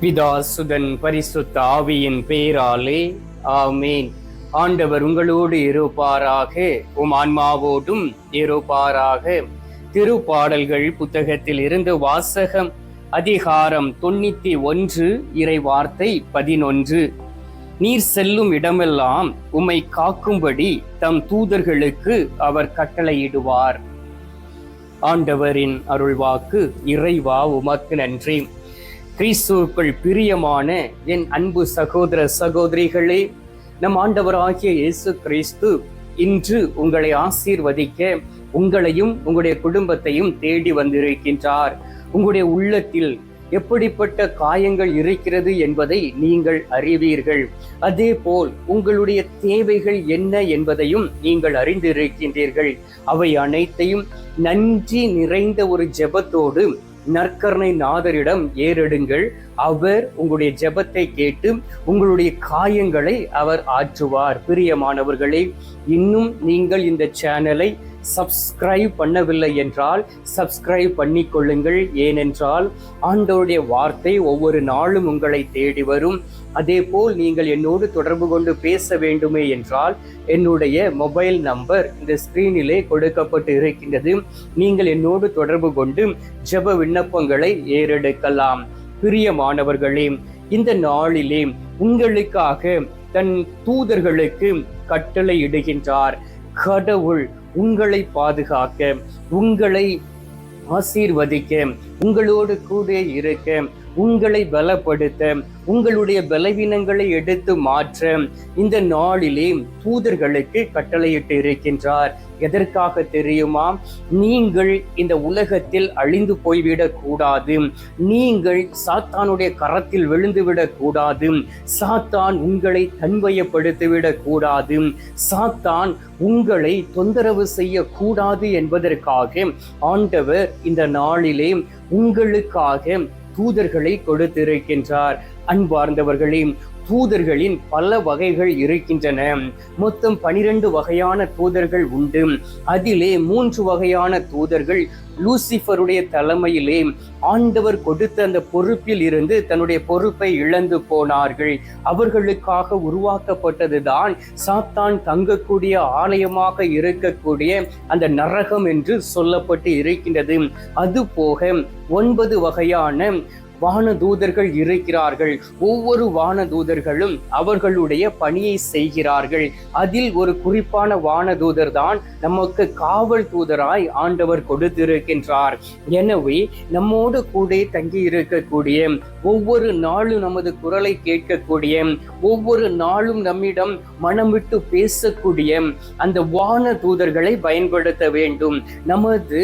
பிதா சுதன் பரிசுத்த ஆவியின் பேராலே. ஆமேன். ஆண்டவர் உங்களோடு இருப்பாராக. உம் ஆன்மாவோடும் இருப்பாராக. திருப்பாடல்கள் புத்தகத்தில் இருந்து வாசகம் அதிகாரம் தொண்ணூத்தி ஒன்று இறை வார்த்தை பதினொன்று. நீர் செல்லும் இடமெல்லாம் உம்மை காக்கும்படி தம் தூதர்களுக்கு அவர் கட்டளையிடுவார். ஆண்டவரின் அருள்வாக்கு இறைவா உமக்கு நன்றி. கிறிஸ்துவுக்குள் பிரியமான என் அன்பு சகோதர சகோதரிகளே நம் ஆண்டவராகிய இயேசு கிறிஸ்து இன்று உங்களை ஆசீர்வதிக்க உங்களையும் உங்களுடைய குடும்பத்தையும் தேடி வந்திருக்கின்றார். உங்களுடைய உள்ளத்தில் எப்படிப்பட்ட காயங்கள் இருக்கிறது என்பதை நீங்கள் அறிவீர்கள். அதே போல் உங்களுடைய தேவைகள் என்ன என்பதையும் நீங்கள் அறிந்திருக்கின்றீர்கள். அவை அனைத்தையும் நன்றி நிறைந்த ஒரு ஜெபத்தோடு நற்கருணை நாதரிடம் ஏறெடுங்கள். அவர் உங்களுடைய ஜெபத்தை கேட்டு உங்களுடைய காயங்களை அவர் ஆற்றுவார். பிரியமானவர்களே இன்னும் நீங்கள் இந்த சேனலை சப்ஸ்கிரைப் பண்ணவில்லை என்றால் சப்ஸ்கிரைப் பண்ணிக்கொள்ளுங்கள். ஏனென்றால் ஆண்டோருடைய வார்த்தை ஒவ்வொரு நாளும் உங்களை தேடி வரும். அதேபோல் நீங்கள் என்னோடு தொடர்பு கொண்டு பேச வேண்டுமே என்றால் என்னுடைய மொபைல் நம்பர் இந்த ஸ்கிரீனிலே கொடுக்கப்பட்டு இருக்கின்றது. நீங்கள் என்னோடு தொடர்பு கொண்டு ஜெப விண்ணப்பங்களை ஏறெடுக்கலாம். பிரியமானவர்களே இந்த நாளிலே உங்களுக்காக தன் தூதர்களுக்கு கட்டளை இடுகின்றார். கடவுள் உங்களை பாதுகாக்க உங்களை ஆசீர்வதிக்க உங்களோடு கூட இருக்க உங்களை பலப்படுத்த உங்களுடைய பலவீனங்களை எடுத்து மாற்ற இந்த நாளிலே தூதர்களுக்கு கட்டளையிட்டு இருக்கின்றார். எதற்காக தெரியுமா? நீங்கள் இந்த உலகத்தில் அழிந்து போய்விடக் கூடாது. நீங்கள் சாத்தானுடைய கரத்தில் விழுந்துவிடக் கூடாது. சாத்தான் உங்களை தன்வயப்படுத்திவிடக் கூடாது. சாத்தான் உங்களை தொந்தரவு செய்யக்கூடாது என்பதற்காக ஆண்டவர் இந்த நாளிலே உங்களுக்காக தூதர்களை கொடுத்திருக்கின்றார். அன்பார்ந்தவர்களே தூதர்களின் பல வகைகள் இருக்கின்றன. மொத்தம் பனிரெண்டு வகையான தூதர்கள் உண்டு. அதிலே மூன்று வகையான தூதர்கள் லூசிஃபருடைய தலைமையிலே ஆண்டவர் கொடுத்த அந்த பொறுப்பில் இருந்து தன்னுடைய பொறுப்பை இழந்து போனார்கள். அவர்களுக்காக உருவாக்கப்பட்டதுதான் சாத்தான் தங்கக்கூடிய ஆலயமாக இருக்கக்கூடிய அந்த நரகம் என்று சொல்லப்பட்டு இருக்கின்றது. அது போக ஒன்பது வகையான வானதூதர்கள் இருக்கிறார்கள். ஒவ்வொரு வானதூதர்களும் அவர்களுடைய பணியை செய்கிறார்கள். அதில் ஒரு குறிப்பான வானதூதர் தான் நமக்கு காவல் தூதராய் ஆண்டவர் கொடுத்திருக்கின்றார். எனவே நம்மோடு கூட தங்கி இருக்கக்கூடிய ஒவ்வொரு நாளும் நமது குரலை கேட்கக்கூடிய ஒவ்வொரு நாளும் நம்மிடம் மனம் விட்டு பேசக்கூடிய அந்த வான தூதர்களை பயன்படுத்த வேண்டும். நமது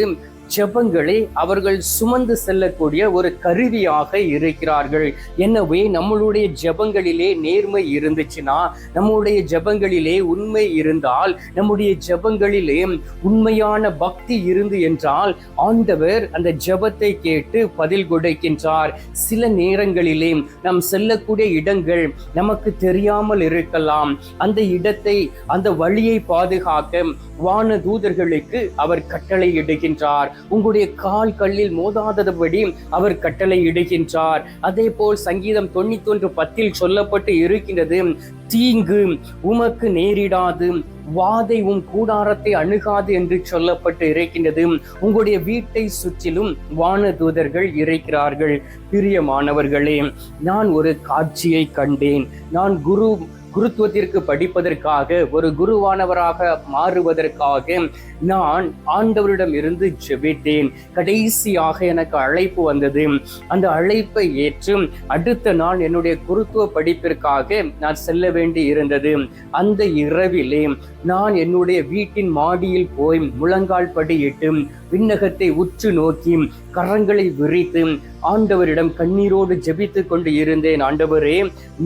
ஜெபங்களை அவர்கள் சுமந்து செல்லக்கூடிய ஒரு கருவியாக இருக்கிறார்கள். எனவே நம்மளுடைய ஜெபங்களிலே நேர்மை இருந்துச்சுன்னா நம்முடைய ஜெபங்களிலே உண்மை இருந்தால் நம்முடைய ஜபங்களிலே உண்மையான பக்தி இருந்து என்றால் ஆண்டவர் அந்த ஜெபத்தை கேட்டு பதில் கொடுக்கின்றார். சில நேரங்களிலே நாம் செல்லக்கூடிய இடங்கள் நமக்கு தெரியாமல் இருக்கலாம். அந்த இடத்தை அந்த வழியை பாதுகாக்க வான தூதர்களுக்கு அவர் கட்டளை இடுகின்றார் உங்களுடைய கால் கல்லில் மோதாதபடி அவர் கட்டளை இடுகின்றார். அதே போல் சங்கீதம் தொண்ணூத்தி ஒன்று பத்தில் சொல்லப்பட்டு இருக்கின்றது தீங்கு உமக்கு நேரிடாது வாதை உம் கூடாரத்தை அணுகாது என்று சொல்லப்பட்டு இருக்கின்றது. உங்களுடைய வீட்டை சுற்றிலும் வானதூதர்கள் இருக்கிறார்கள். பிரியமானவர்களே நான் ஒரு காட்சியை கண்டேன். நான் குரு குருத்துவத்திற்கு படிப்பதற்காக ஒரு குருவானவராக மாறுவதற்காக நான் ஆண்டவரிடம் இருந்து ஜெபித்தேன். கடைசியாக எனக்கு அழைப்பு வந்தது. அந்த அழைப்பை ஏற்று அடுத்த நாள் என்னுடைய குருத்துவ படிப்பிற்காக நான் செல்ல வேண்டி இருந்தது. அந்த இரவிலே நான் என்னுடைய வீட்டின் மாடியில் போய் முழங்கால் படியிட்டு விண்ணகத்தை உற்று நோக்கி கரங்களை விரித்து ஆண்டவரிடம் கண்ணீரோடு ஜெபித்து கொண்டு இருந்தேன். ஆண்டவரே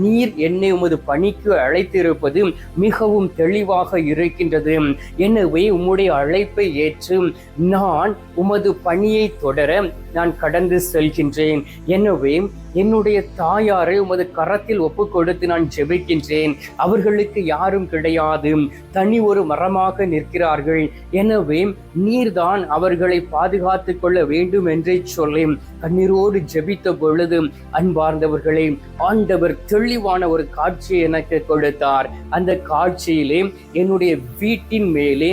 நீர் என்னை உமது பணிக்கு அழைத்திருப்பது மிகவும் தெளிவாக இருக்கின்றது. எனவே உம்முடைய அழைப்பை ஏற்று நான் உமது பணியை தொடர நான் கடந்து செல்கின்றேன். எனவே என்னுடைய தாயாரை உமது கரத்தில் ஒப்பு கொடுத்து நான் ஜெபிக்கின்றேன். அவர்களுக்கு யாரும் கிடையாது. தனி ஒரு மரமாக நிற்கிறார்கள். எனவே நீர்தான் அவர்களை பாதுகாத்து கொள்ள வேண்டும் என்றே சொல்லி கண்ணீரோடு ஜெபித்த பொழுது அன்பார்ந்தவர்களே ஆண்டவர் தெளிவான ஒரு காட்சியை எனக்கு கொடுத்தார். அந்த காட்சியிலே என்னுடைய வீட்டின் மேலே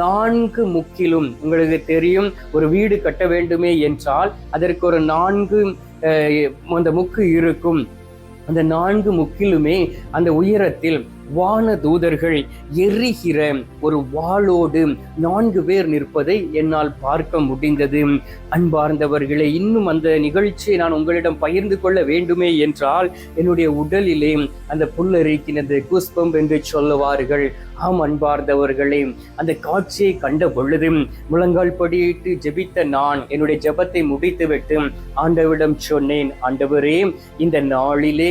நான்கு முக்கிலும் உங்களுக்கு தெரியும் ஒரு வீடு கட்ட வேண்டுமே என்றால் அதற்கு ஒரு நான்கு அந்த முக்கு இருக்கும். அந்த நான்கு முக்கிலுமே அந்த உயரத்தில் வான தூதர்கள் எரிகிற ஒரு வாளோடு நான்கு பேர் நிற்பதை என்னால் பார்க்க முடிந்தது. அன்பார்ந்தவர்களே இன்னும் அந்த நிகழ்ச்சியை நான் உங்களிடம் பகிர்ந்து கொள்ள வேண்டுமே என்றால் என்னுடைய உடலிலே அந்த புல்லரிக்கினது குஸ்பம் என்று சொல்லுவார்கள். ஆம் அன்பார்ந்தவர்களே அந்த காட்சியை கண்ட பொழுது முழங்கால் படியிட்டு ஜெபித்த நான் என்னுடைய ஜெபத்தை முடித்துவிட்டு ஆண்டவரிடம் சொன்னேன் ஆண்டவரே இந்த நாளிலே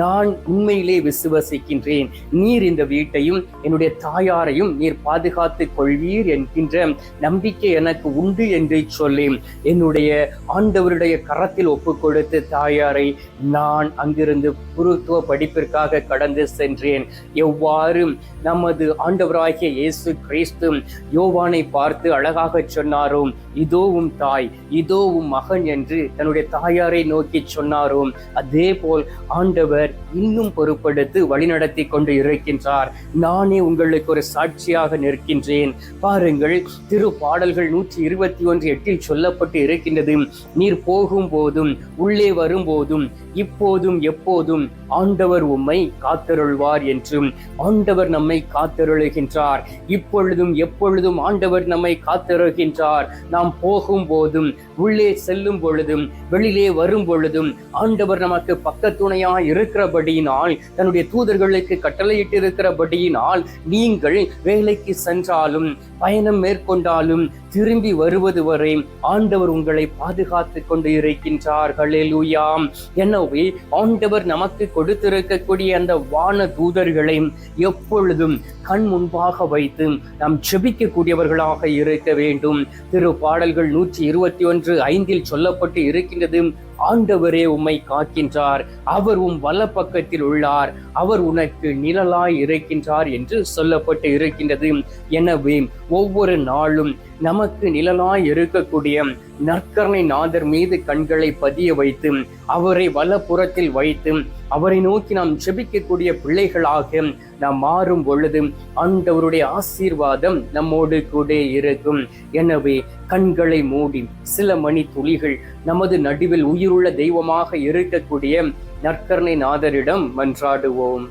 நான் உண்மையிலே விசுவசிக்கின்றேன். நீர் இந்த வீட்டையும் என்னுடைய தாயாரையும் நீர் பாதுகாத்துக் கொள்வீர் என்கின்ற நம்பிக்கை எனக்கு உண்டு என்று சொல்லி என்னுடைய ஆண்டவருடைய கரத்தில் ஒப்பு கொடுத்து தாயாரை நான் அங்கிருந்து குருத்துவ படிப்பிற்காக கடந்து சென்றேன். எவ்வாறு நமது ஆண்டவராகிய இயேசு கிறிஸ்து யோவானை பார்த்து அழகாக சொன்னாரோ இதோவும் தாய் இதோவும் மகன் என்று தன்னுடைய தாயாரை நோக்கி சொன்னாரோ அதே போல் ஆண்டவர் இன்னும் பொறுப்படுத்து வழிநடத்தி கொண்டு இருக்கின்றார் நானே உங்களுக்கு ஒரு சாட்சியாக நிற்கின்றேன். பாருங்கள் திரு பாடல்கள் நூற்றி இருபத்தி ஒன்று எட்டில் சொல்லப்பட்டு இருக்கின்றது. நீர் போகும் போதும் உள்ளே வரும்போதும் இப்போதும் எப்போதும் ஆண்டவர் உம்மை காத்தருள்வார் என்றும் ஆண்டவர் நம்மை காத்தருளுகின்றார். இப்பொழுதும் எப்பொழுதும் ஆண்டவர் நம்மை காத்தருகின்றார். நாம் போகும் போதும் உள்ளே செல்லும் பொழுதும் வெளியிலே வரும் பொழுதும் ஆண்டவர் நமக்கு பக்கத்துணையாக இருக்கிறபடியினால் தன்னுடைய தூதர்களுக்கு கட்டளையிட்டு இருக்கிறபடியினால் நீங்கள் வேலைக்கு சென்றாலும் பயணம் மேற்கொண்டாலும் திரும்பி வருவது வரை ஆண்டவர் உங்களை பாதுகாத்து கொண்டு இருக்கின்றார். ஹalleluyaம் எனவே ஆண்டவர் நமக்கு கொடுத்திருக்கக்கூடிய அந்த வான தூதர்களை எப்பொழுதும் கண் முன்பாக வைத்து நாம் ஜெபிக்கக்கூடியவர்களாக இருக்க வேண்டும். திரு பாடல்கள் நூற்றி இருபத்தி ஒன்று ஐந்தில் சொல்லப்பட்டு இருக்கின்றது ஆண்டவரே உம்மை காக்கின்றார் அவர் உம் வலப்பக்கத்தில் உள்ளார் அவர் உனக்கு நிழலாய் இருக்கின்றார் என்று சொல்லப்பட்டு இருக்கின்றது. எனவே ஒவ்வொரு நாளும் நமக்கு நிழலாய் இருக்கக்கூடிய நற்கரணை நாதர் மீது கண்களை பதிய வைத்து அவரை வலப்புறத்தில் வைத்து அவரை நோக்கி நாம் செபிக்கக்கூடிய பிள்ளைகளாக நாம் மாறும் பொழுது ஆண்டவருடைய ஆசீர்வாதம் நம்மோடு கூட இருக்கும். எனவே கண்களை மூடி சில மணி துளிகள் நமது நடுவில் உயிருள்ள தெய்வமாக இருக்கக்கூடிய நற்கரணை நாதரிடம் மன்றாடுவோம்.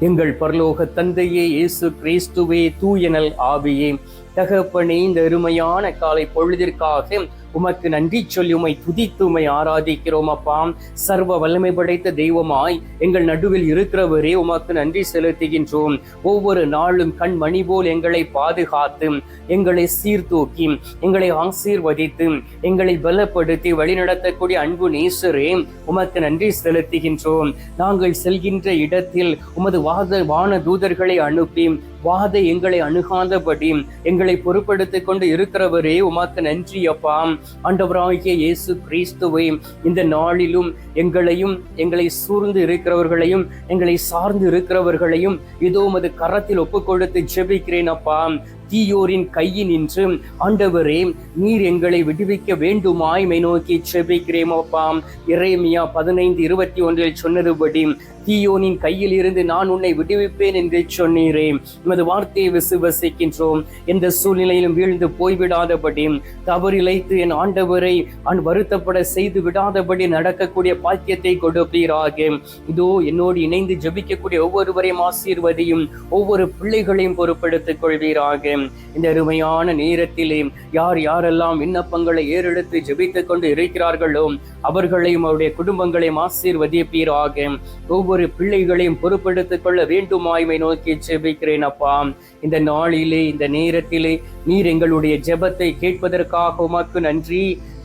எங்கள் பரலோக தந்தையே இயேசு கிறிஸ்துவே தூயனல் ஆவியே. தகப்பனே இந்த அருமையான காலை பொழுதிற்காக உமக்கு நன்றி சொல்லி உமை துதித்து உமை ஆராதிக்கிறோம் அப்பா. சர்வ வல்லமை படைத்த தெய்வமாய் எங்கள் நடுவில் இருக்கிறவரே உமக்கு நன்றி செலுத்துகின்றோம். ஒவ்வொரு நாளும் கண் மணி போல் எங்களை பாதுகாத்து எங்களை சீர்தூக்கி எங்களை ஆசீர்வதித்து எங்களை பலப்படுத்தி வழிநடத்தக்கூடிய அன்பு நேசரே உமக்கு நன்றி செலுத்துகின்றோம். நாங்கள் செல்கின்ற இடத்தில் உமது வாத வான தூதர்களை அனுப்பி வாதை எங்களை அணுகாதபடி எங்களை பொறுப்படுத்தி கொண்டு இருக்கிறவரே உமாக்கு நன்றி அப்பா. ஆண்டவராகிய இயேசு கிறிஸ்துவை இந்த நாளிலும் எங்களையும் எங்களை சூழ்ந்து இருக்கிறவர்களையும் எங்களை சார்ந்து இருக்கிறவர்களையும் இதோ உமது கரத்தில் ஒப்புக்கொடுத்து ஜெபிக்கிறேன் அப்பா. தீயோரின் கையில் நின்று ஆண்டவரே நீர் எங்களை விடுவிக்க வேண்டுமாய் மை நோக்கி செபிக்கிறேன் அப்பா. இறைமியா பதினைந்து இருபத்தி ஒன்றில் சொன்னதுபடி தீயோனின் கையில் இருந்து நான் உன்னை விடுவிப்பேன் என்று சொன்னீரே. உமது வார்த்தையை விசுவசிக்கின்றோம். எந்த சூழ்நிலையிலும் வீழ்ந்து போய்விடாதபடி தவறிழைத்து என் ஆண்டவரை அன் வருத்தப்பட செய்து விடாதபடி நடக்கக்கூடிய பாக்கியத்தை கொடுப்பீராக. இதோ என்னோடு இணைந்து ஜெபிக்கக்கூடிய ஒவ்வொருவரையும் ஆசீர்வதியும் ஒவ்வொரு பிள்ளைகளையும் பொறுப்படுத்திக் கொள்வீராக. இந்த அருமையான நேரத்திலே யார் யாரெல்லாம் விண்ணப்பங்களை ஏறெடுத்து ஜெபித்துக் கொண்டு இருக்கிறார்களோ அவர்களையும் அவருடைய குடும்பங்களையும் ஆசீர்வதிப்பீராக. ஒவ்வொரு பிள்ளைகளையும் பொறுப்படுத்திக் கொள்ள வேண்டுமாய்மை நோக்கி ஜெபிக்கிறேன் அப்பா. இந்த நாளிலே இந்த நேரத்திலே நீர் எங்களுடைய ஜெபத்தை கேட்பதற்காக உமக்கு நன்றி.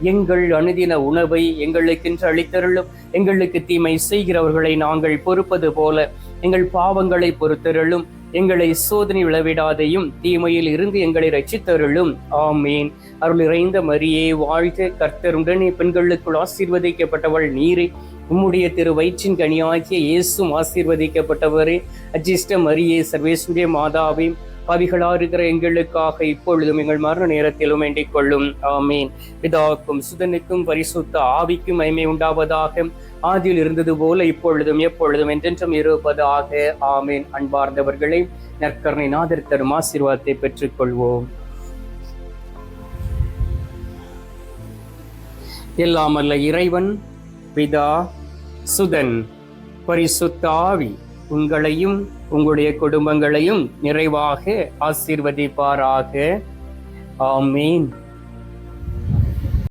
எங்கள் அனுதின உணவை எங்களுக்கென்று அளித்தருளும். எங்களுக்கு தீமை செய்கிறவர்களை நாங்கள் பொறுப்பது போல எங்கள் பாவங்களை பொறுத்தருளும். எங்களை சோதனை விளவிடாதையும் தீமையில் இருந்து எங்களை ரட்சித்தருளும். ஆமேன். அருள் இறைந்த மரியே வாழ்க கர்த்தருடனே பெண்களுக்குள் ஆசீர்வதிக்கப்பட்டவள் நீரே. உம்முடைய திரு வயிற்றின் கனியாகிய இயேசும் ஆசீர்வதிக்கப்பட்டவரே. அஜிஷ்ட மரியே சர்வேஸ்வரிய மாதாவே. பாவிகளா இருக்கிற எங்களுக்காக இப்பொழுதும் எங்கள் மரண நேரத்திலும் வேண்டிக் கொள்ளும். ஆமீன். பிதாவுக்கும் சுதனுக்கும் பரிசுத்த ஆவிக்கும் மைமை உண்டாவதாக. ஆதியில் இருந்தது போல இப்பொழுதும் எப்பொழுதும் என்றென்றும் இருப்பதாக. ஆமீன். அன்பார்ந்தவர்களே நற்கரணை நாதர் தரும் ஆசீர்வாதத்தை பெற்றுக்கொள்வோம். எல்லாம் அல்ல இறைவன் பிதா சுதன் பரிசுத்த ஆவி உங்களையும் உங்களுடைய குடும்பங்களையும் நிறைவாக ஆசீர்வதிப்பாராக. ஆமீன்.